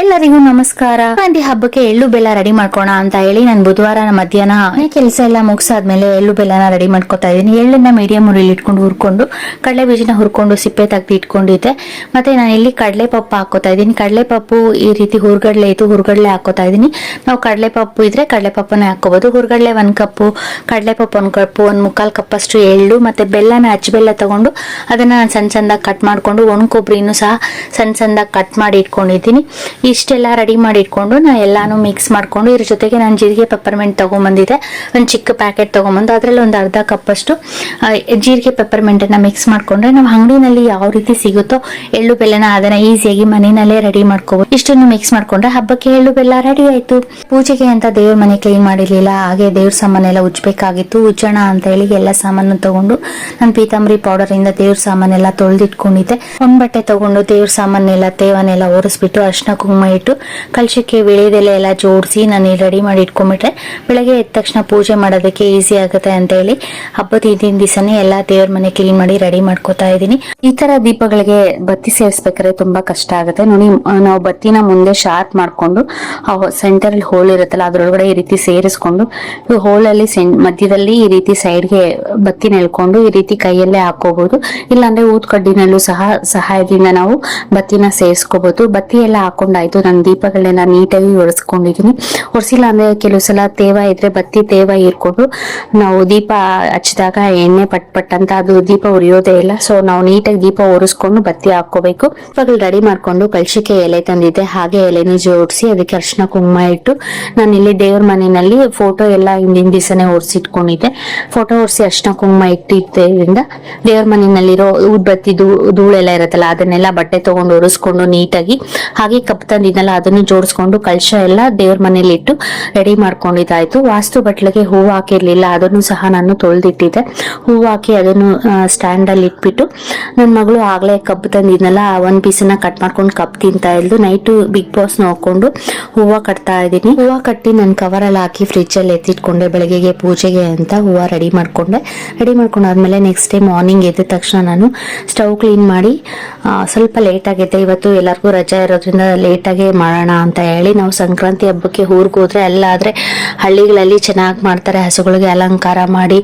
ಎಲ್ಲರಿಗೂ ನಮಸ್ಕಾರ. ಸಂಕ್ರಾಂತಿ ಹಬ್ಬಕ್ಕೆ ಎಳ್ಳು ಬೆಲ್ಲ ರೆಡಿ ಮಾಡ್ಕೋಣ ಅಂತ ಹೇಳಿ ನಾನು ಬುಧವಾರ ಮಧ್ಯಾಹ್ನ ಕೆಲಸ ಎಲ್ಲ ಮುಗಿಸಾದ್ಮೇಲೆ ಎಳ್ಳು ಬೆಲ್ಲನ ರೆಡಿ ಮಾಡ್ಕೊತಾ ಇದ್ದೀನಿ. ಎಳ್ಳನ್ನ ಮೀಡಿಯಂ ಉರಿಲಿ ಇಟ್ಕೊಂಡು ಹುರ್ಕೊಂಡು, ಕಡಲೆ ಬೀಜನ ಹುರ್ಕೊಂಡು ಸಿಪ್ಪೆ ತೆಗ್ದು ಇಟ್ಕೊಂಡಿದ್ದೆ. ಮತ್ತೆ ನಾನು ಇಲ್ಲಿ ಕಡಲೆ ಪಪ್ಪು ಹಾಕೋತಾ ಇದ್ದೀನಿ. ಕಡಲೆ ಪಪ್ಪು ಈ ರೀತಿ ಹುರ್ಗಡ್ಲೆ ಇತ್ತು, ಹುರ್ಗಡ್ಲೆ ಹಾಕೋತಾ ಇದ್ದೀನಿ. ನಾವು ಕಡಲೆ ಪಪ್ಪು ಇದ್ರೆ ಕಡಲೆ ಪಪ್ಪನ್ನ ಹಾಕೋಬಹುದು ಹುರ್ಗಡ್ಲೆ ಒಂದ್ ಕಪ್ಪು ಕಡಲೆ ಪಪ್ಪು ಒಂದ್ ಕಪ್ಪು, ಒಂದ್ ಮುಕ್ಕಾಲ್ ಕಪ್ಪಷ್ಟು ಎಳ್ಳು ಮತ್ತೆ ಬೆಲ್ಲನ ಅಚ್ಚ ಬೆಲ್ಲ ತಗೊಂಡು ಅದನ್ನ ನಾನು ಸಣ್ಣ ಕಟ್ ಮಾಡ್ಕೊಂಡು ಒಣ ಕೊಬ್ಬರಿನೂ ಸಹ ಸಣ್ಣ ಸಣ್ಣದಾಗಿ ಕಟ್ ಮಾಡಿ ಇಟ್ಕೊಂಡಿದ್ದೀನಿ. ಇಷ್ಟೆಲ್ಲ ರೆಡಿ ಮಾಡಿ ಇಟ್ಕೊಂಡು ನಾ ಎಲ್ಲಾನು ಮಿಕ್ಸ್ ಮಾಡ್ಕೊಂಡು ಇದ್ರ ಜೊತೆಗೆ ನಾನು ಜೀರಿಗೆ ಪೆಪ್ಪರ್ಮೆಂಟ್ ತಗೊಂಡ್ಬಂದಿದ್ದೆ ಒಂದು ಚಿಕ್ಕ ಪ್ಯಾಕೆಟ್ ತೊಗೊಂಬಂದು ಅದರಲ್ಲಿ ಒಂದು ಅರ್ಧ ಕಪ್ ಅಷ್ಟು ಆ, ಜೀರಿಗೆ ಪೆಪ್ಪರ್ಮೆಂಟನ್ನು ಮಿಕ್ಸ್ ಮಾಡ್ಕೊಂಡ್ರೆ ನಾವು ಅಂಗಡಿನಲ್ಲಿ ಯಾವ ರೀತಿ ಸಿಗುತ್ತೋ ಎಳ್ಳು ಬೆಲ್ಲನ ಅದನ್ನ ಈಸಿಯಾಗಿ ಮನೆಯಲ್ಲೇ ರೆಡಿ ಮಾಡ್ಕೋಬಹುದು ಇಷ್ಟನ್ನು ಮಿಕ್ಸ್ ಮಾಡ್ಕೊಂಡ್ರೆ ಹಬ್ಬಕ್ಕೆ ಎಳ್ಳು ಬೆಲ್ಲ ರೆಡಿ ಆಯ್ತು. ಪೂಜೆಗೆ ಅಂತ ದೇವ್ರ ಮನೆ ಕ್ಲೀನ್ ಮಾಡಿರ್ಲಿಲ್ಲ ಹಾಗೆ ದೇವ್ರ ಸಾಮಾನೆಲ್ಲ ಉಜ್ಬೇಕಾಗಿತ್ತು. ಉಜ್ಜೋಣ ಅಂತ ಹೇಳಿ ಎಲ್ಲ ಸಾಮಾನು ತಗೊಂಡು ನಾನು ಪೀತಾಂಬರಿ ಪೌಡರ್ ಇಂದ ದೇವ್ರ ಸಾಮಾನೆಲ್ಲ ತೊಳೆದಿಟ್ಕೊಂಡಿದ್ದೆ. ಒಂದ್ ಬಟ್ಟೆ ತಗೊಂಡು ದೇವ್ರ ಸಾಮಾನೆಲ್ಲ ತೇವನೆಲ್ಲ ಒರೆಸ್ಬಿಟ್ಟು ಅರ್ಶಿನ ಕುಂಕುಮ ಇಟ್ಟು ಕಲಶಕ್ಕೆ ವಿಳೆದೆಲೆ ಎಲ್ಲ ಜೋಡಿಸಿ ನಾನು ರೆಡಿ ಮಾಡಿ ಇಟ್ಕೊಂಡ್ಬಿಟ್ರೆ ಬೆಳಗ್ಗೆ ಎದ್ದ ತಕ್ಷಣ ಪೂಜೆ ಮಾಡೋದಕ್ಕೆ ಈಸಿ ಆಗುತ್ತೆ ಅಂತ ಹೇಳಿ ಹಬ್ಬದ ಹಿಂದಿನ ದಿವಸನೇ ಎಲ್ಲ ದೇವ್ರ ಮನೆ ಕ್ಲೀನ್ ಮಾಡಿ ರೆಡಿ ಮಾಡ್ಕೋತಾ ಇದ್ದೀನಿ. ಈ ತರ ದೀಪಗಳಿಗೆ ಬತ್ತಿ ಸೇರಿಸ್ಬೇಕಾದ್ರೆ ತುಂಬಾ ಕಷ್ಟ ಆಗುತ್ತೆ. ನೋಡಿ ನಾವು ಬತ್ತಿನ ಮುಂದೆ ಶಾರ್ಪ್ ಮಾಡ್ಕೊಂಡು ಸೆಂಟರ್ ಅಲ್ಲಿ ಹೋಲ್ ಇರುತ್ತಲ್ಲ, ಅದ್ರೊಳಗಡೆ ಈ ರೀತಿ ಸೇರಿಸ್ಕೊಂಡು, ಈ ಹೋಲಲ್ಲಿ ಸೆಂ ಮಧ್ಯದಲ್ಲಿ ಈ ರೀತಿ ಸೈಡ್ಗೆ ಬತ್ತಿನ ಎಳ್ಕೊಂಡು ಈ ರೀತಿ ಕೈಯಲ್ಲೇ ಹಾಕೋಬಹುದು ಇಲ್ಲಾಂದ್ರೆ ಊದ್ ಕಡ್ಡಿನಲ್ಲೂ ಸಹ ಸಹಾಯದಿಂದ ನಾವು ಬತ್ತಿನ ಸೇರಿಸ್ಕೋಬಹುದು ಬತ್ತಿ ಎಲ್ಲ ಹಾಕೊಂಡಾಯ್ತು ನಾನು ದೀಪಗಳನ್ನೆಲ್ಲ ನೀಟಾಗಿ ಒರೆಸ್ಕೊಂಡಿದ್ದೀನಿ. ಒರೆಸಿಲ್ಲ ಅಂದ್ರೆ ಕೆಲವು ಸಲ ತೇವ ಇದ್ರೆ ಬತ್ತಿ ತೇವ ಇರ್ಕೊಂಡು ನಾವು ದೀಪ ಹಚ್ಚಿದಾಗ ಎಣ್ಣೆ ಪಟ್ ಪಟ್ ಅಂತ ಅದು ದೀಪ ಉರಿಯೋದೇ ಇಲ್ಲ. ಸೊ ನಾವು ನೀಟಾಗಿ ದೀಪ ಒರೆಸ್ಕೊಂಡು ಬತ್ತಿ ಹಾಕೋಬೇಕು ದೀಪಗಳು ರೆಡಿ ಮಾಡ್ಕೊಂಡು ಕಲ್ಸಿಕೆ ಎಲೆ ತಂದಿದ್ದೆ. ಹಾಗೆ ಎಲೆನ ಜೋಡಿಸಿ ಅದಕ್ಕೆ ಅರ್ಶಿನ ಕುಂಕುಮ ಇಟ್ಟು ನಾನು ಇಲ್ಲಿ ದೇವ್ರ ಮನೆಯಲ್ಲಿ ಫೋಟೋ ಎಲ್ಲ ಹಿಂದಿನ ದಿವಸನೇ ಒರೆಸಿಟ್ಕೊಂಡಿದ್ದೆ. ಫೋಟೋ ಒರೆಸಿ ಅರ್ಶಿನ ಕುಂಕುಮ ಇಟ್ಟಿದ್ದರಿಂದ ದೇವ್ರ ಮನೆಯಲ್ಲಿರೋ ಉದ್ಬತ್ತಿ ಧೂಳೆಲ್ಲ ಇರುತ್ತಲ್ಲ ಅದನ್ನೆಲ್ಲ ಬಟ್ಟೆ ತಗೊಂಡು ಒರೆಸ್ಕೊಂಡು ನೀಟಾಗಿ ಹಾಗೆ ಕಪ್ ತಂದಿದ್ನಲ್ಲ ಅದನ್ನು ಜೋಡಿಸ್ಕೊಂಡು ಕಳಶ ಎಲ್ಲ ದೇವ್ರ ಮನೇಲಿ ಇಟ್ಟು ರೆಡಿ ಮಾಡ್ಕೊಂಡಿದ್ದಾಯ್ತು. ವಾಸ್ತು ಬಟ್ಲಿಗೆ ಹೂವು ಹಾಕಿರ್ಲಿಲ್ಲ, ಅದನ್ನು ಸಹ ನಾನು ತೊಳೆದಿಟ್ಟಿದ್ದೆ. ಹೂವು ಹಾಕಿ ಅದನ್ನು ಸ್ಟ್ಯಾಂಡ್ ಅಲ್ಲಿ ಇಟ್ಬಿಟ್ಟು ನನ್ನ ಮಗಳು ಆಗ್ಲೇ ಕಬ್ಬು ತಂದಿದ್ನಲ್ಲ ಒನ್ ಪೀಸನ್ನ ಕಟ್ ಮಾಡ್ಕೊಂಡು ಕಬ್ ತಿಂತಾ ಇಲ್ದು ನೈಟು ಬಿಗ್ ಬಾಸ್ ನೋಡ್ಕೊಂಡು ಹೂವು ಕಟ್ತಾ ಇದ್ದೀನಿ. ಹೂವು ಕಟ್ಟಿ ನನ್ನ ಕವರ್ ಅಲ್ಲಿ ಹಾಕಿ ಫ್ರಿಜ್ ಅಲ್ಲಿ ಎತ್ತಿಟ್ಕೊಂಡೆ, ಬೆಳಗ್ಗೆಗೆ ಪೂಜೆಗೆ ಅಂತ ಹೂವು ರೆಡಿ ಮಾಡ್ಕೊಂಡೆ. ರೆಡಿ ಮಾಡ್ಕೊಂಡಾದ್ಮೇಲೆ ನೆಕ್ಸ್ಟ್ ಡೇ ಮಾರ್ನಿಂಗ್ ಎದ್ದ ತಕ್ಷಣ ನಾನು ಸ್ಟವ್ ಕ್ಲೀನ್ ಮಾಡಿ ಸ್ವಲ್ಪ ಲೇಟ್ ಆಗಿದೆ ಇವತ್ತು ಎಲ್ಲರಿಗೂ ರಜಾ ಇರೋದ್ರಿಂದ ಲೇಟ್ ಆಗಿ ಮಾಡೋಣ ಅಂತ ಹೇಳಿ ನಾವು ಸಂಕ್ರಾಂತಿ ಹಬ್ಬಕ್ಕೆ ಊರ್ಗ್ ಅಲ್ಲಾದರೆ ಅಲ್ಲಾದ್ರೆ ಹಳ್ಳಿಗಳಲ್ಲಿ ಚೆನ್ನಾಗಿ ಮಾಡ್ತಾರೆ, ಹಸುಗಳಿಗೆ ಅಲಂಕಾರ ಮಾಡಿ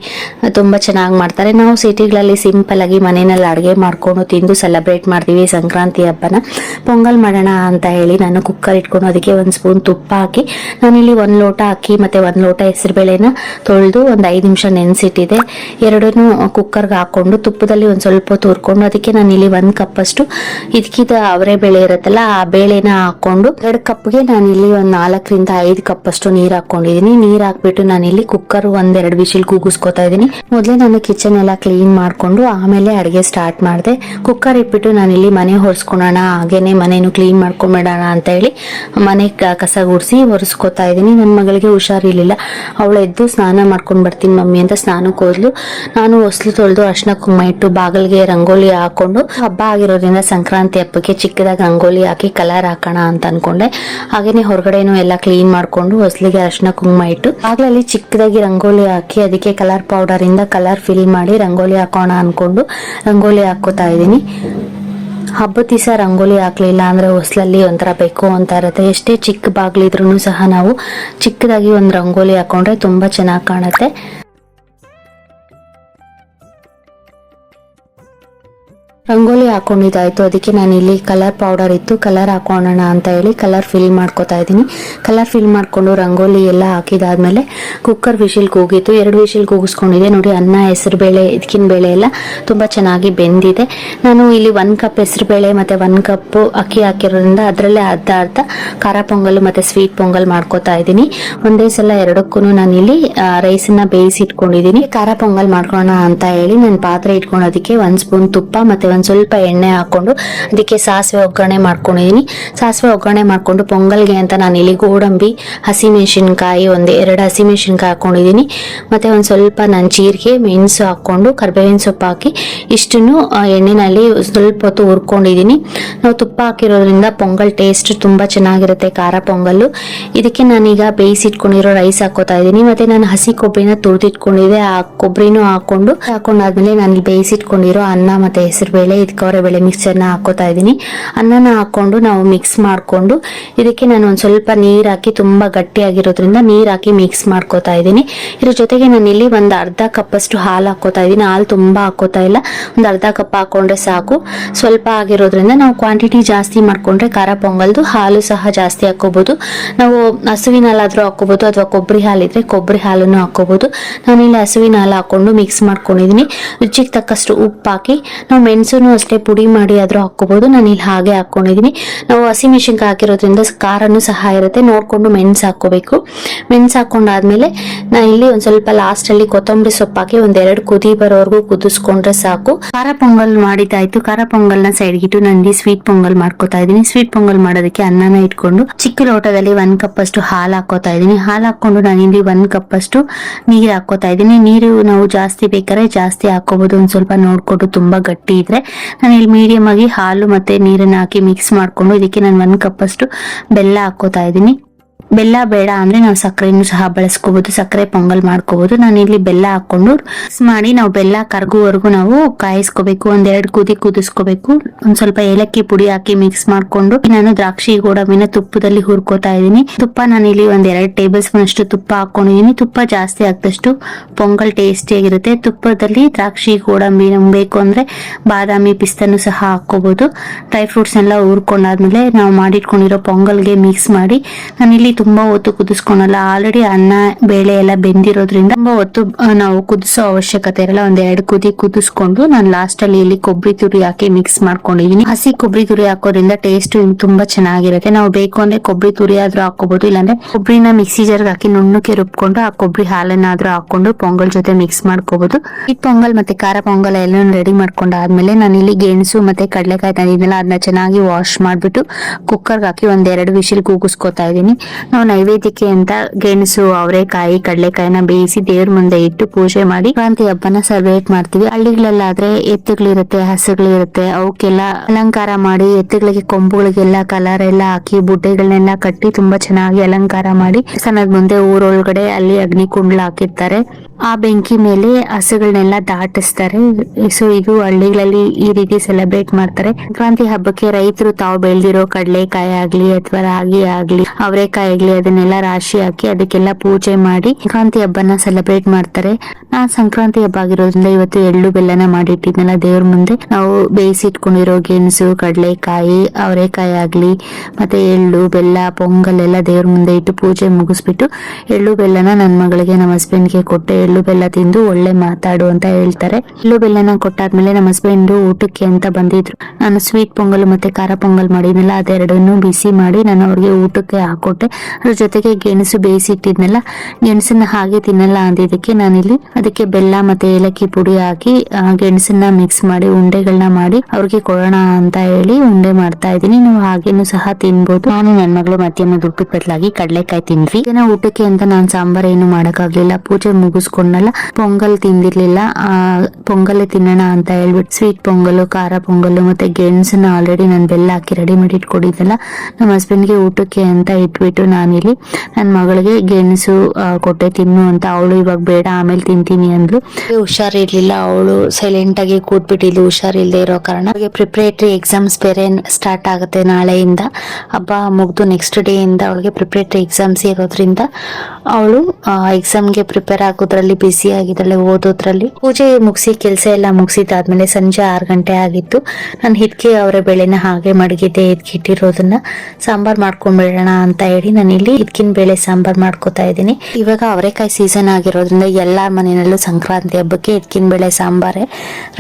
ತುಂಬ ಚೆನ್ನಾಗಿ ಮಾಡ್ತಾರೆ. ನಾವು ಸಿಟಿಗಳಲ್ಲಿ ಸಿಂಪಲಾಗಿ ಮನೆಯಲ್ಲಿ ಅಡುಗೆ ಮಾಡಿಕೊಂಡು ತಿಂದು ಸೆಲೆಬ್ರೇಟ್ ಮಾಡ್ತೀವಿ ಸಂಕ್ರಾಂತಿ ಹಬ್ಬನ. ಪೊಂಗಲ್ ಮಾಡೋಣ ಅಂತ ಹೇಳಿ ನಾನು ಕುಕ್ಕರ್ ಇಟ್ಕೊಂಡು ಅದಕ್ಕೆ ಒಂದು ಸ್ಪೂನ್ ತುಪ್ಪ ಹಾಕಿ, ನಾನಿಲ್ಲಿ ಒಂದು ಲೋಟ ಅಕ್ಕಿ ಮತ್ತು ಒಂದು ಲೋಟ ಹೆಸರುಬೇಳೆನ ತೊಳೆದು ಒಂದು ಐದು ನಿಮಿಷ ನೆನೆಸಿಟ್ಟಿದೆ. ಎರಡನ್ನೂ ಕುಕ್ಕರ್ಗೆ ಹಾಕೊಂಡು ತುಪ್ಪದಲ್ಲಿ ಒಂದು ಸ್ವಲ್ಪ ತುರ್ಕೊಂಡು ಅದಕ್ಕೆ ನಾನಿಲ್ಲಿ ಒಂದು ಕಪ್ಪಷ್ಟು ಇದಕ್ಕಿದ ಅವರೆ ಬೇಳೆ ಇರುತ್ತಲ್ಲ, ಆ ಬೇಳೆನ ಹಾಕೊಂಡು ಎರಡು ಕಪ್ಗೆ ನಾನು ಇಲ್ಲಿ ಒಂದು ನಾಲ್ಕರಿಂದ ಐದು ಕಪ್ ಅಷ್ಟು ನೀರ್ ಹಾಕೊಂಡಿದೀನಿ. ನೀರ್ ಹಾಕ್ಬಿಟ್ಟು ನಾನು ಇಲ್ಲಿ ಕುಕ್ಕರ್ ಒಂದೆರಡು ವಿಶಿಲ್ ಕೂಗಿಸ್ಕೊತಾ ಇದೀನಿ. ಮೊದಲೇ ನಾನು ಕಿಚನ್ ಎಲ್ಲ ಕ್ಲೀನ್ ಮಾಡ್ಕೊಂಡು ಆಮೇಲೆ ಅಡುಗೆ ಸ್ಟಾರ್ಟ್ ಮಾಡಿದೆ. ಕುಕ್ಕರ್ ಇಟ್ಬಿಟ್ಟು ನಾನು ಇಲ್ಲಿ ಮನೆ ಹೊರ್ಸ್ಕೊಳೋಣ ಹಾಗೇನೆ ಮನೇನು ಕ್ಲೀನ್ ಮಾಡ್ಕೊಂಬಿಡೋಣ ಅಂತ ಹೇಳಿ ಮನೆ ಕಸ ಗುಡಿಸಿ ಒರೆಸ್ಕೊತಾ ಇದೀನಿ. ನನ್ನ ಮಗಳಿಗೆ ಹುಷಾರಿರ್ಲಿಲ್ಲ ಅವಳು ಎದ್ದು ಸ್ನಾನ ಮಾಡ್ಕೊಂಡು ಬರ್ತೀನಿ ಮಮ್ಮಿ ಅಂತ ಸ್ನಾನಕ್ಕೆ ಹೋದ್ಲು. ನಾನು ಹೊಸ್ಲು ತೊಳೆದು ಅರ್ಶನ ಕುಂಕುಮ ಇಟ್ಟು ಬಾಗಿಲಿಗೆ ರಂಗೋಲಿ ಹಾಕೊಂಡು ಹಬ್ಬ ಆಗಿರೋದ್ರಿಂದ ಸಂಕ್ರಾಂತಿ ಹಬ್ಬಕ್ಕೆ ಚಿಕ್ಕದಾಗಿ ರಂಗೋಲಿ ಹಾಕಿ ಕಲರ್ ಹಾಕೋಣ ಅಂತ ಅನ್ಕೊಂಡೆ. ಹಾಗೇನೆ ಹೊರಗಡೆನೂ ಎಲ್ಲ ಕ್ಲೀನ್ ಮಾಡ್ಕೊಂಡು ಹೊಸಲಿಗೆ ಅರ್ಶಿನ ಕುಂಕುಮ ಇಟ್ಟು, ಆಗ್ಲಲ್ಲಿ ಚಿಕ್ಕದಾಗಿ ರಂಗೋಲಿ ಹಾಕಿ ಅದಕ್ಕೆ ಕಲರ್ ಪೌಡರ್ ಇಂದ ಕಲರ್ ಫಿಲ್ ಮಾಡಿ ರಂಗೋಲಿ ಹಾಕೋಣ ಅನ್ಕೊಂಡು ರಂಗೋಲಿ ಹಾಕೋತಾ ಇದ್ದೀನಿ. ಹಬ್ಬದ ದಿವಸ ರಂಗೋಲಿ ಹಾಕ್ಲಿಲ್ಲ ಅಂದ್ರೆ ಹೊಸಲಲ್ಲಿ ಒಂಥರ ಬೇಕು ಅಂತ ಇರುತ್ತೆ. ಎಷ್ಟೇ ಚಿಕ್ಕ ಬಾಗ್ಲಿದ್ರು ಸಹ ನಾವು ಚಿಕ್ಕದಾಗಿ ಒಂದು ರಂಗೋಲಿ ಹಾಕೊಂಡ್ರೆ ತುಂಬಾ ಚೆನ್ನಾಗಿ ಕಾಣುತ್ತೆ. ರಂಗೋಲಿ ಹಾಕೊಂಡಿದ್ದಾಯ್ತು. ಅದಕ್ಕೆ ನಾನು ಇಲ್ಲಿ ಕಲರ್ ಪೌಡರ್ ಇತ್ತು. ಕಲರ್ ಹಾಕೋಣ ಅಂತ ಹೇಳಿ ಕಲರ್ ಫಿಲ್ ಮಾಡ್ಕೋತಾ ಇದ್ದೀನಿ. ಕಲರ್ ಫಿಲ್ ಮಾಡಿಕೊಂಡು ರಂಗೋಲಿ ಎಲ್ಲ ಹಾಕಿದಾದ್ಮೇಲೆ ಕುಕ್ಕರ್ ವಿಶಿಲ್ ಕೂಗಿತ್ತು. ಎರಡು ವಿಶಿಲ್ ಕೂಗಿಸ್ಕೊಂಡಿದೆ ನೋಡಿ, ಅನ್ನ, ಹೆಸರು ಬೇಳೆ ಇದಕ್ಕಿನ ಬೇಳೆ ಎಲ್ಲ ತುಂಬ ಚೆನ್ನಾಗಿ ಬೆಂದಿದೆ. ನಾನು ಇಲ್ಲಿ ಒನ್ ಕಪ್ ಹೆಸರು ಬೇಳೆ ಮತ್ತು ಒಂದು ಕಪ್ಪು ಅಕ್ಕಿ ಹಾಕಿರೋದ್ರಿಂದ ಅದರಲ್ಲೇ ಅರ್ಧ ಅರ್ಧ ಖಾರ ಪೊಂಗಲ್ ಮತ್ತು ಸ್ವೀಟ್ ಪೊಂಗಲ್ ಮಾಡ್ಕೋತಾ ಇದ್ದೀನಿ. ಒಂದೇ ಸಲ ಎರಡಕ್ಕೂ ನಾನು ಇಲ್ಲಿ ರೈಸನ್ನ ಬೇಯಿಸಿ ಇಟ್ಕೊಂಡಿದ್ದೀನಿ ಖಾರ ಪೊಂಗಲ್ ಮಾಡ್ಕೊಳ್ಳೋಣ ಅಂತ ಹೇಳಿ ನಾನು ಪಾತ್ರೆ ಇಟ್ಕೊಳೋದಕ್ಕೆ ಒಂದು ಸ್ಪೂನ್ ತುಪ್ಪ ಮತ್ತೆ ಒಂದ್ ಸ್ವಲ್ಪ ಎಣ್ಣೆ ಹಾಕ್ಕೊಂಡು ಅದಕ್ಕೆ ಸಾಸಿವೆ ಒಗ್ಗರಣೆ ಮಾಡ್ಕೊಂಡಿದ್ದೀನಿ ಸಾಸಿವೆ ಒಗ್ಗರಣೆ ಮಾಡ್ಕೊಂಡು ಪೊಂಗಲ್ಗೆ ಅಂತ ನಾನು ಇಲ್ಲಿ ಗೋಡಂಬಿ, ಹಸಿಮೆಣಸಿನ್ಕಾಯಿ ಒಂದೆರಡು ಎರಡು ಹಸಿಮೆಣಸಿನ್ಕಾಯಿ ಹಾಕ್ಕೊಂಡಿದ್ದೀನಿ ಮತ್ತೆ ಒಂದು ಸ್ವಲ್ಪ ನಾನು ಜೀರಿಗೆ, ಮೆಣಸು ಹಾಕ್ಕೊಂಡು ಕರ್ಬೇವಿನ ಸೊಪ್ಪು ಹಾಕಿ ಇಷ್ಟನ್ನು ಎಣ್ಣೆನಲ್ಲಿ ಸ್ವಲ್ಪ ಹೊತ್ತು ಹುರ್ಕೊಂಡಿದ್ದೀನಿ ನಾವು ತುಪ್ಪ ಹಾಕಿರೋದ್ರಿಂದ ಪೊಂಗಲ್ ಟೇಸ್ಟ್ ತುಂಬ ಚೆನ್ನಾಗಿರುತ್ತೆ ಖಾರ ಪೊಂಗಲ್ಲು. ಇದಕ್ಕೆ ನಾನೀಗ ಬೇಯಿಸಿಟ್ಕೊಂಡಿರೋ ರೈಸ್ ಹಾಕೋತಾ ಇದ್ದೀನಿ ಮತ್ತೆ ನಾನು ಹಸಿ ಕೊಬ್ಬರಿನ ತುರಿದಿಟ್ಕೊಂಡಿದ್ದೆ ಆ ಕೊಬ್ಬರಿನೂ ಹಾಕೊಂಡು, ಹಾಕೊಂಡಾದ್ಮೇಲೆ ನಾನು ಬೇಯಿಸಿಟ್ಕೊಂಡಿರೋ ಅನ್ನ ಮತ್ತೆ ಹೆಸರು ಬೇಳೆ ಇದು ಬೇಳೆ ಮಿಕ್ಸರ್ನ ಹಾಕೋತಾ ಇದ್ದೀನಿ. ಅನ್ನನ ಹಾಕೊಂಡು ನಾವು ಮಿಕ್ಸ್ ಮಾಡಿಕೊಂಡು ಇದಕ್ಕೆ ನಾನು ಒಂದು ಸ್ವಲ್ಪ ನೀರು ಹಾಕಿ ತುಂಬ ಗಟ್ಟಿಯಾಗಿರೋದ್ರಿಂದ ನೀರು ಹಾಕಿ ಮಿಕ್ಸ್ ಮಾಡ್ಕೋತಾ ಇದ್ದೀನಿ. ಇದ್ರ ಜೊತೆಗೆ ನಾನು ಇಲ್ಲಿ ಒಂದು ಅರ್ಧ ಕಪ್ಪಷ್ಟು ಹಾಲು ಹಾಕೋತಾ ಇದ್ದೀನಿ. ಹಾಲು ತುಂಬ ಹಾಕೋತಾ ಇಲ್ಲ. ಒಂದು ಅರ್ಧ ಕಪ್ ಹಾಕೊಂಡ್ರೆ ಸಾಕು. ಸ್ವಲ್ಪ ಆಗಿರೋದ್ರಿಂದ ನಾವು ಕ್ವಾಂಟಿಟಿ ಜಾಸ್ತಿ ಮಾಡ್ಕೊಂಡ್ರೆ ಖಾರ ಪೊಂಗಲ್ದು ಹಾಲು ಸಹ ಜಾಸ್ತಿ ಹಾಕೋಬಹುದು ನಾವು ಹಸುವಿನ ಹಾಲಾದರೂ ಹಾಕೋಬಹುದು ಅಥವಾ ಕೊಬ್ಬರಿ ಹಾಲಿದ್ರೆ ಕೊಬ್ಬರಿ ಹಾಲನ್ನು ಹಾಕೋಬಹುದು ನಾನಿಲ್ಲಿ ಹಸುವಿನ ಹಾಲು ಹಾಕೊಂಡು ಮಿಕ್ಸ್ ಮಾಡ್ಕೊಂಡಿದ್ದೀನಿ. ರುಚಿಗೆ ತಕ್ಕಷ್ಟು ಉಪ್ಪು ಹಾಕಿ ನಾವು ಮೆಣಸನ್ನು ಅಷ್ಟೇ ಪುಡಿ ಮಾಡಿ ಆದರೂ ಹಾಕೋಬಹುದು ನಾನು ಇಲ್ಲಿ ಹಾಗೆ ಹಾಕೊಂಡಿದ್ದೀನಿ ನಾವು ಹಸಿ ಹಸಿಮೆಣಸಿನ್ಕಾಯಿ ಹಾಕಿರೋದ್ರಿಂದ ಖಾರನೂ ಸಹ ಇರುತ್ತೆ. ನೋಡ್ಕೊಂಡು ಮೆಣಸು ಹಾಕೋಬೇಕು ಮೆಣಸು ಹಾಕೊಂಡಾದ್ಮೇಲೆ ನಾನು ಇಲ್ಲಿ ಒಂದು ಸ್ವಲ್ಪ ಲಾಸ್ಟ್ ಅಲ್ಲಿ ಕೊತ್ತಂಬರಿ ಸೊಪ್ಪು ಹಾಕಿ ಒಂದೆರಡು ಕುದಿ ಬರೋವರೆಗೂ ಕುದಿಸ್ಕೊಂಡ್ರೆ ಸಾಕು. ಖಾರ ಪೊಂಗಲ್ ಮಾಡಿದ್ದಾಯ್ತು ಖಾರ ಪೊಂಗಲ್ನ ಸೈಡ್ಗಿಟ್ಟು ನಂದಿ ಸ್ವೀಟ್ ಪೊಂಗಲ್ ಮಾಡ್ಕೋತಾ ಇದ್ದೀನಿ. ಸ್ವೀಟ್ ಪೊಂಗಲ್ ಮಾಡೋದಕ್ಕೆ ಅನ್ನನ ಇಟ್ಕೊಂಡು ಚಿಕ್ಕ ಲೋಟದಲ್ಲಿ ಒಂದ್ ಕಪ್ ಅಷ್ಟು ಹಾಲು ಹಾಕೋತಾ ಇದ್ದೀನಿ. ಹಾಲು ಹಾಕೊಂಡು ನಾನು ಇಲ್ಲಿ ಒಂದ್ ಕಪ್ ಅಷ್ಟು ನೀರು ಹಾಕೋತಾ ಇದ್ದೀನಿ. ನೀರು ನಾವು ಜಾಸ್ತಿ ಬೇಕಾದ್ರೆ ಜಾಸ್ತಿ ಹಾಕೋಬಹುದು ಒಂದ್ ಸ್ವಲ್ಪ ನೋಡ್ಕೊಂಡು ತುಂಬಾ ಗಟ್ಟಿ ಇದ್ರೆ ನಾನು ಇಲ್ಲಿ ಮೀಡಿಯಂ ಆಗಿ ಹಾಲು ಮತ್ತೆ ನೀರನ್ನ ಹಾಕಿ ಮಿಕ್ಸ್ ಮಾಡ್ಕೊಂಡು ಇದಕ್ಕೆ ನಾನು ಒಂದ್ ಕಪ್ ಅಷ್ಟು ಬೆಲ್ಲ ಹಾಕೋತಾ ಇದ್ದೀನಿ. ಬೆಲ್ಲ ಬೇಡ ಅಂದ್ರೆ ನಾವು ಸಕ್ಕರೆನು ಸಹ ಬಳಸ್ಕೋಬಹುದು ಸಕ್ಕರೆ ಪೊಂಗಲ್ ಮಾಡ್ಕೋಬಹುದು ನಾನು ಇಲ್ಲಿ ಬೆಲ್ಲ ಹಾಕೊಂಡು ಮಾಡಿ ನಾವು ಬೆಲ್ಲ ಕರ್ಗುವವರೆಗೂ ನಾವು ಕಾಯಿಸ್ಕೋಬೇಕು, ಒಂದೆರಡು ಕುದಿ ಕುದಿಸ್ಕೋಬೇಕು. ಒಂದ್ ಸ್ವಲ್ಪ ಏಲಕ್ಕಿ ಪುಡಿ ಹಾಕಿ ಮಿಕ್ಸ್ ಮಾಡ್ಕೊಂಡು ನಾನು ದ್ರಾಕ್ಷಿ ಗೋಡಂಬಿನ ತುಪ್ಪದಲ್ಲಿ ಹುರ್ಕೋತಾ ಇದ್ದೀನಿ. ತುಪ್ಪ ನಾನು ಇಲ್ಲಿ ಒಂದ್ ಎರಡು ಟೇಬಲ್ ಸ್ಪೂನ್ ಅಷ್ಟು ತುಪ್ಪ ಹಾಕೊಂಡಿದೀನಿ ತುಪ್ಪ ಜಾಸ್ತಿ ಆಗದಷ್ಟು ಪೊಂಗಲ್ ಟೇಸ್ಟಿ ಆಗಿರುತ್ತೆ. ತುಪ್ಪದಲ್ಲಿ ದ್ರಾಕ್ಷಿ ಗೋಡಂಬಿ ನಮ್ಗೆ ಬೇಕು ಅಂದ್ರೆ ಬಾದಾಮಿ ಪಿಸ್ತನ್ನು ಸಹ ಹಾಕೋಬಹುದು ಡ್ರೈ ಫ್ರೂಟ್ಸ್ ಎಲ್ಲ ಹುರ್ಕೊಂಡಾದ್ಮೇಲೆ ನಾವು ಮಾಡಿಟ್ಕೊಂಡಿರೋ ಪೊಂಗಲ್ಗೆ ಮಿಕ್ಸ್ ಮಾಡಿ ನಾನಿಲ್ಲಿ ತುಂಬಾ ಹೊತ್ತು ಕುದಿಸ್ಕೊಳಲ್ಲ. ಆಲ್ರೆಡಿ ಅನ್ನ, ಬೇಳೆ ಎಲ್ಲ ಬೆಂದಿರೋದ್ರಿಂದ ತುಂಬಾ ಹೊತ್ತು ನಾವು ಕುದಿಸೋ ಅವಶ್ಯಕತೆ ಇರಲ್ಲ. ಒಂದ್ ಕುದಿ ಕುದಿಸ್ಕೊಂಡು ನಾನು ಲಾಸ್ಟ್ ಅಲ್ಲಿ ಇಲ್ಲಿ ಕೊಬ್ಬರಿ ತುರಿ ಹಾಕಿ ಮಿಕ್ಸ್ ಮಾಡ್ಕೊಂಡಿದೀನಿ. ಹಸಿ ಕೊಬ್ಬರಿ ತುರಿ ಹಾಕೋದ್ರಿಂದ ಟೇಸ್ಟ್ ತುಂಬಾ ಚೆನ್ನಾಗಿರುತ್ತೆ. ನಾವು ಬೇಕು ಅಂದ್ರೆ ಕೊಬ್ಬರಿ ತುರಿ ಆದ್ರೂ ಹಾಕೋಬಹುದು ಇಲ್ಲಾಂದ್ರೆ ಕೊಬ್ಬರಿನ ಮಿಕ್ಸಿ ಜಾರ್ಗೆ ಹಾಕಿ ನುಣ್ಣಕ್ಕೆ ರುಬ್ಕೊಂಡು ಆ ಕೊಬ್ಬರಿ ಹಾಲನ್ನಾದ್ರೂ ಹಾಕೊಂಡು ಪೊಂಗಲ್ ಜೊತೆ ಮಿಕ್ಸ್ ಮಾಡ್ಕೋಬಹುದು ಈ ಪೊಂಗಲ್ ಮತ್ತೆ ಖಾರ ಪೊಂಗಲ್ ಎಲ್ಲ ರೆಡಿ ಮಾಡ್ಕೊಂಡಾದ್ಮೇಲೆ ನಾನು ಇಲ್ಲಿ ಗೆಣಸು ಮತ್ತೆ ಕಡಲೆಕಾಯಿ ತಂದಿದ್ನಲ್ಲ ಅದನ್ನ ಚೆನ್ನಾಗಿ ವಾಶ್ ಮಾಡ್ಬಿಟ್ಟು ಕುಕ್ಕರ್ಗೆ ಹಾಕಿ ಒಂದೆರಡು ವಿಶಿಲ್ ಕೂಗಿಸ್ಕೊತಾ ಇದ್ದೀನಿ ನಾವು ನೈವೇದ್ಯಕ್ಕೆ ಅಂತ ಗೆಣಸು, ಅವರೆಕಾಯಿ, ಕಡಲೆಕಾಯಿನ ಬೇಯಿಸಿ ದೇವ್ರ ಮುಂದೆ ಇಟ್ಟು ಪೂಜೆ ಮಾಡಿ ಕ್ರಾಂತಿ ಹಬ್ಬನ ಸೆಲೆಬ್ರೇಟ್ ಮಾಡ್ತೀವಿ. ಹಳ್ಳಿಗಳಲ್ಲಾದ್ರೆ ಎತ್ತುಗಳಿರುತ್ತೆ, ಹಸುಗಳಿರುತ್ತೆ, ಅವಕ್ಕೆಲ್ಲ ಅಲಂಕಾರ ಮಾಡಿ ಎತ್ತುಗಳಿಗೆ ಕೊಂಬುಗಳಿಗೆಲ್ಲ ಕಲರ್ ಎಲ್ಲ ಹಾಕಿ ಬುಡ್ಡೆಗಳನ್ನೆಲ್ಲ ಕಟ್ಟಿ ತುಂಬಾ ಚೆನ್ನಾಗಿ ಅಲಂಕಾರ ಮಾಡಿ ಸಣ್ಣದ ಮುಂದೆ ಊರೊಳಗಡೆ ಅಲ್ಲಿ ಅಗ್ನಿ ಕುಂಡ್ಲ ಹಾಕಿರ್ತಾರೆ. ಆ ಬೆಂಕಿ ಮೇಲೆ ಹಸುಗಳನ್ನೆಲ್ಲ ದಾಟಿಸ್ತಾರೆ. ಸೊ ಇದು ಹಳ್ಳಿಗಳಲ್ಲಿ ಈ ರೀತಿ ಸೆಲೆಬ್ರೇಟ್ ಮಾಡ್ತಾರೆ. ಸಂಕ್ರಾಂತಿ ಹಬ್ಬಕ್ಕೆ ರೈತರು ತಾವು ಬೆಳೆದಿರೋ ಕಡಲೆಕಾಯಿ ಆಗ್ಲಿ ಅಥವಾ ರಾಗಿ ಆಗ್ಲಿ, ಅವರೆಕಾಯಿ ಆಗ್ಲಿ, ಅದನ್ನೆಲ್ಲ ರಾಶಿ ಹಾಕಿ ಅದಕ್ಕೆಲ್ಲ ಪೂಜೆ ಮಾಡಿ ಸಂಕ್ರಾಂತಿ ಹಬ್ಬನ ಸೆಲೆಬ್ರೇಟ್ ಮಾಡ್ತಾರೆ. ನಾನ್ ಸಂಕ್ರಾಂತಿ ಹಬ್ಬ ಆಗಿರೋದ್ರಿಂದ ಇವತ್ತು ಎಳ್ಳು ಬೆಲ್ಲನ ಮಾಡಿಟ್ಟಿದ್ನಲ್ಲ ದೇವ್ರ ಮುಂದೆ. ನಾವು ಬೇಯಿಸಿಟ್ಕೊಂಡಿರೋ ಗೆಣಸು, ಕಡಲೆಕಾಯಿ, ಅವರೆಕಾಯಿ ಆಗ್ಲಿ, ಮತ್ತೆ ಎಳ್ಳು, ಬೆಲ್ಲ, ಪೊಂಗಲ್ ಎಲ್ಲ ದೇವ್ರ ಮುಂದೆ ಇಟ್ಟು ಪೂಜೆ ಮುಗಿಸ್ಬಿಟ್ಟು ಎಳ್ಳು ಬೆಲ್ಲನ ನನ್ನ ಮಗಳಿಗೆ ನಮ್ಮ ಹಸ್ಬೆಂಡ್ಗೆ ಕೊಟ್ಟೆ ಎಳ್ಳು ಬೆಲ್ಲ ತಿಂದು ಒಳ್ಳೆ ಮಾತಾಡು ಅಂತ ಹೇಳ್ತಾರೆ. ಎಳ್ಳು ಬೆಲ್ಲನ ಕೊಟ್ಟಾದ್ಮೇಲೆ ನಮ್ಮ ಹಸ್ಬೆಂಡ್ ಊಟಕ್ಕೆ ಅಂತ ಬಂದಿದ್ರು. ನಾನು ಸ್ವೀಟ್ ಪೊಂಗಲ್ ಮತ್ತೆ ಖಾರ ಪೊಂಗಲ್ ಮಾಡಿದ್ನಲ್ಲ, ಅದೆರಡನ್ನು ಬಿಸಿ ಮಾಡಿ ನಾನು ಅವ್ರಿಗೆ ಊಟಕ್ಕೆ ಹಾಕೊಟ್ಟೆ. ಅದ್ರ ಜೊತೆಗೆ ಗೆಣಸು ಬೇಯಿಸಿಟ್ಟಿದ್ನಲ್ಲ ಗೆಣಸನ್ನ ಹಾಗೆ ತಿನ್ನಲ್ಲ ಅಂದಿದ್ದಕ್ಕೆ ನಾನಿಲ್ಲಿ. ಅದಕ್ಕೆ ಬೆಲ್ಲ ಮತ್ತೆ ಏಲಕ್ಕಿ ಪುಡಿ ಹಾಕಿ ಗೆಣಸನ್ನ ಮಿಕ್ಸ್ ಮಾಡಿ ಉಂಡೆಗಳನ್ನ ಮಾಡಿ ಅವ್ರಿಗೆ ಕೊಡೋಣ ಅಂತ ಹೇಳಿ ಉಂಡೆ ಮಾಡ್ತಾ ಇದ್ದೀನಿ. ನೀವು ಹಾಗೇನು ಸಹ ತಿನ್ಬೋದು. ನಾನು ನನ್ನ ಮಗಳು ಮಧ್ಯಾಹ್ನ ದುಡ್ಡು ಬದಲಾಗಿ ಕಡಲೆಕಾಯಿ ತಿಂದ್ವಿ. ಇದನ್ನ ಊಟಕ್ಕೆ ಅಂತ ನಾನು ಸಾಂಬಾರ್ ಏನು ಮಾಡಕ್ಕಾಗ್ಲಿಲ್ಲ. ಪೂಜೆ ಮುಗಿಸ್ಕೊಂಡಲ್ಲ ಪೊಂಗಲ್ ತಿಂದಿರ್ಲಿಲ್ಲ. ಪೊಂಗಲ್ ತಿನ್ನೋಣ ಅಂತ ಹೇಳ್ಬಿಟ್ಟು ಸ್ವೀಟ್ ಪೊಂಗಲ್ ಖಾರ ಪೊಂಗಲ್ ಮತ್ತೆ ಗೆಣಸನ್ನ ಆಲ್ರೆಡಿ ನಾನು ಬೆಲ್ಲ ಹಾಕಿ ರೆಡಿ ಮಾಡಿ ಇಟ್ಕೊಂಡಿದ್ದಲ್ಲ ನಮ್ಮ ಹಸ್ಬೆಂಡ್ಗೆ ಊಟಕ್ಕೆ ಅಂತ ಇಟ್ಬಿಟ್ಟು ನಾನಿಲ್ಲಿ. ನನ್ನ ಮಗಳಿಗೆ ಗೆಣಸು ಕೊಟ್ಟೆ ತಿನ್ನು ಅಂತ ಅವಳು ಇವಾಗ ಬೇಡ, ಆಮೇಲೆ ತಿಂತೀನಿ ಅಂದ್ಲು. ಹುಷಾರಿರ್ಲಿಲ್ಲ ಅವಳು ಸೈಲೆಂಟ್ ಆಗಿ ಕೂತ್ಬಿಟ್ಟಿದ್ಲು ಹುಷಾರಿಲ್ಲದೆ ಇರೋ ಕಾರಣ. ಪ್ರಿಪರೇಟರಿ ಎಕ್ಸಾಮ್ಸ್ ಬೇರೆ ಸ್ಟಾರ್ಟ್ ಆಗುತ್ತೆ ನಾಳೆಯಿಂದ. ಹಬ್ಬ ಮುಗಿದು ನೆಕ್ಸ್ಟ್ ಡೇ ಇಂದ ಅವಳಿಗೆ ಪ್ರಿಪರೇಟರಿ ಎಕ್ಸಾಮ್ಸ್ ಇರೋದ್ರಿಂದ ಅವಳು ಎಕ್ಸಾಮ್ಗೆ ಪ್ರಿಪೇರ್ ಆಗೋದ್ರಲ್ಲಿ ಬ್ಯುಸಿ ಆಗಿದ್ದಾಳೆ, ಓದೋದ್ರಲ್ಲಿ. ಪೂಜೆ ಮುಗಿಸಿ ಕೆಲಸ ಎಲ್ಲ ಮುಗಿಸಿದಾದ್ಮೇಲೆ ಸಂಜೆ ಆರು ಗಂಟೆ ಆಗಿತ್ತು. ನಾನು ಹಿದ್ಕೆ ಅವರ ಬೆಳೆನ ಹಾಗೆ ಮಡಗಿದ್ದೆ ಎದ್ಕಿಟ್ಟಿರೋದನ್ನ ಸಾಂಬಾರ್ ಮಾಡ್ಕೊಂಡ್ಬಿಡೋಣ ಅಂತ ಹೇಳಿ ನಾನು ಇಲ್ಲಿ ಹಿದ್ಕಿನ ಬೇಳೆ ಸಾಂಬಾರ್ ಮಾಡ್ಕೋತಾ ಇದ್ದೀನಿ. ಇವಾಗ ಅವರೆಕಾಯಿ ಸೀಸನ್ ಆಗಿರೋದ್ರಿಂದ ಎಲ್ಲಾರ ಮನೆಯಲ್ಲೂ ಸಂಕ್ರಾಂತಿ ಹಬ್ಬಕ್ಕೆ ಇದ್ಕಿನ ಬೇಳೆ ಸಾಂಬಾರೆ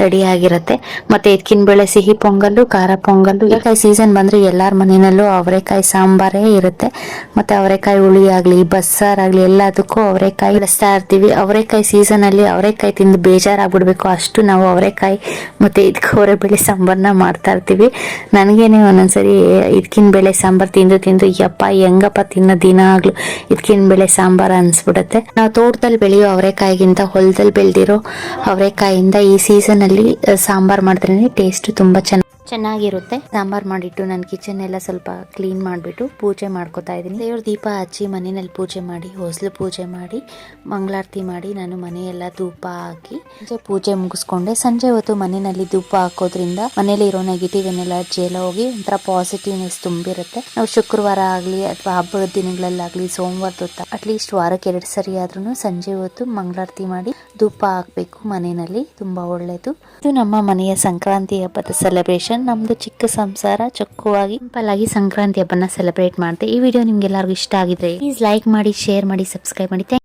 ರೆಡಿ ಆಗಿರುತ್ತೆ. ಮತ್ತೆ ಇದ್ಕಿನ ಬೇಳೆ ಸಿಹಿ ಪೊಂಗಲ್ಲು, ಖಾರ ಪೊಂಗಲ್ಲು ಅವರೆಕಾಯಿ ಸೀಸನ್ ಬಂದ್ರೆ ಎಲ್ಲಾರ ಮನೆಯಲ್ಲೂ ಅವರೆಕಾಯಿ ಸಾಂಬಾರೇ ಇರುತ್ತೆ. ಮತ್ತೆ ಅವರೆಕಾಯಿ ಹುಳಿ ಆಗ್ಲಿ, ಬಸ್ಸಾರ್ ಆಗ್ಲಿ, ಎಲ್ಲದಕ್ಕೂ ಅವರೆಕಾಯಿ ಬೆಳೆಸ್ತಾ ಇರ್ತೀವಿ. ಅವರೆಕಾಯಿ ಸೀಸನ್ ಅಲ್ಲಿ ಅವರೆಕಾಯಿ ತಿಂದು ಬೇಜಾರಾಗ್ಬಿಡ್ಬೇಕು. ಅಷ್ಟು ನಾವು ಅವರೆಕಾಯಿ ಮತ್ತೆ ಇದಕ್ಕೆ ಅವರೆ ಬೇಳೆ ಸಾಂಬಾರ್ನ ಮಾಡ್ತಾ ಇರ್ತೀವಿ. ನನಗೇನೆ ಒಂದೊಂದ್ಸರಿ ಇದಕ್ಕಿನ ಬೇಳೆ ಸಾಂಬಾರು ತಿಂದು ತಿಂದು, ಯಪ್ಪ, ಹೆಂಗಪ್ಪ ತಿನ್ನೋ ದಿನ ಆಗ್ಲು. ಇದಕ್ಕಿನ ಬೇಳೆ ಸಾಂಬಾರ್ ಅನಿಸ್ಬಿಡುತ್ತೆ. ನಾವು ತೋಟದಲ್ಲಿ ಬೆಳೆಯೋ ಅವರೆಕಾಯಿಗಿಂತ ಹೊಲದಲ್ಲಿ ಬೆಳೆದಿರೋ ಅವರೆಕಾಯಿಂದ ಈ ಸೀಸನ್ ಅಲ್ಲಿ ಸಾಂಬಾರ್ ಮಾಡಿದ್ರೆ ಟೇಸ್ಟ್ ತುಂಬಾ ಚೆನ್ನಾಗಿ ಚೆನ್ನಾಗಿರುತ್ತೆ. ಸಾಂಬಾರ್ ಮಾಡಿಟ್ಟು ನನ್ನ ಕಿಚನ್ ಎಲ್ಲ ಸ್ವಲ್ಪ ಕ್ಲೀನ್ ಮಾಡಿಬಿಟ್ಟು ಪೂಜೆ ಮಾಡ್ಕೋತಾ ಇದ್ದೀನಿ. ದೇವ್ರ ದೀಪ ಹಚ್ಚಿ ಮನೆಯಲ್ಲಿ ಪೂಜೆ ಮಾಡಿ, ಹೊಸಲು ಪೂಜೆ ಮಾಡಿ, ಮಂಗಳಾರತಿ ಮಾಡಿ ನಾನು ಮನೆಯೆಲ್ಲ ಧೂಪ ಹಾಕಿ ಪೂಜೆ ಮುಗಿಸ್ಕೊಂಡೆ. ಸಂಜೆ ಹೊತ್ತು ಮನೆಯಲ್ಲಿ ಧೂಪ ಹಾಕೋದ್ರಿಂದ ಮನೇಲಿ ಇರೋ ನೆಗೆಟಿವ್ ಎನರ್ಜಿ ಎಲ್ಲ ಹೋಗಿ ಒಂಥರ ಪಾಸಿಟಿವ್ನೆಸ್ ತುಂಬಿರುತ್ತೆ. ನಾವು ಶುಕ್ರವಾರ ಆಗಲಿ ಅಥವಾ ಹಬ್ಬದ ದಿನಗಳಲ್ಲಾಗಲಿ ಸೋಮವಾರದ ಹೊತ್ತು ಅಟ್ಲೀಸ್ಟ್ ವಾರಕ್ಕೆ ಎರಡು ಸರಿ ಆದ್ರೂ ಸಂಜೆ ಹೊತ್ತು ಮಂಗಳಾರತಿ ಮಾಡಿ ಧೂಪ ಹಾಕಬೇಕು ಮನೆಯಲ್ಲಿ, ತುಂಬ ಒಳ್ಳೆಯದು ಇದು ನಮ್ಮ ಮನೆಯ ಸಂಕ್ರಾಂತಿ ಹಬ್ಬದ ಸೆಲೆಬ್ರೇಷನ್ ನಮ್ಮದು ಚಿಕ್ಕ ಸಂಸಾರ, ಚೊಕ್ಕವಾಗಿ ಸಿಂಪಲ್ ಆಗಿ ಸಂಕ್ರಾಂತಿ ಹಬ್ಬನ ಸೆಲೆಬ್ರೇಟ್ ಮಾಡಿದೆ ಈ ವಿಡಿಯೋ ನಿಮ್ಗೆಲ್ಲರಿಗೂ ಇಷ್ಟ ಆಗಿದ್ರೆ ಪ್ಲೀಸ್ ಲೈಕ್ ಮಾಡಿ ಶೇರ್ ಮಾಡಿ ಸಬ್ಸ್ಕ್ರೈಬ್ ಮಾಡಿ.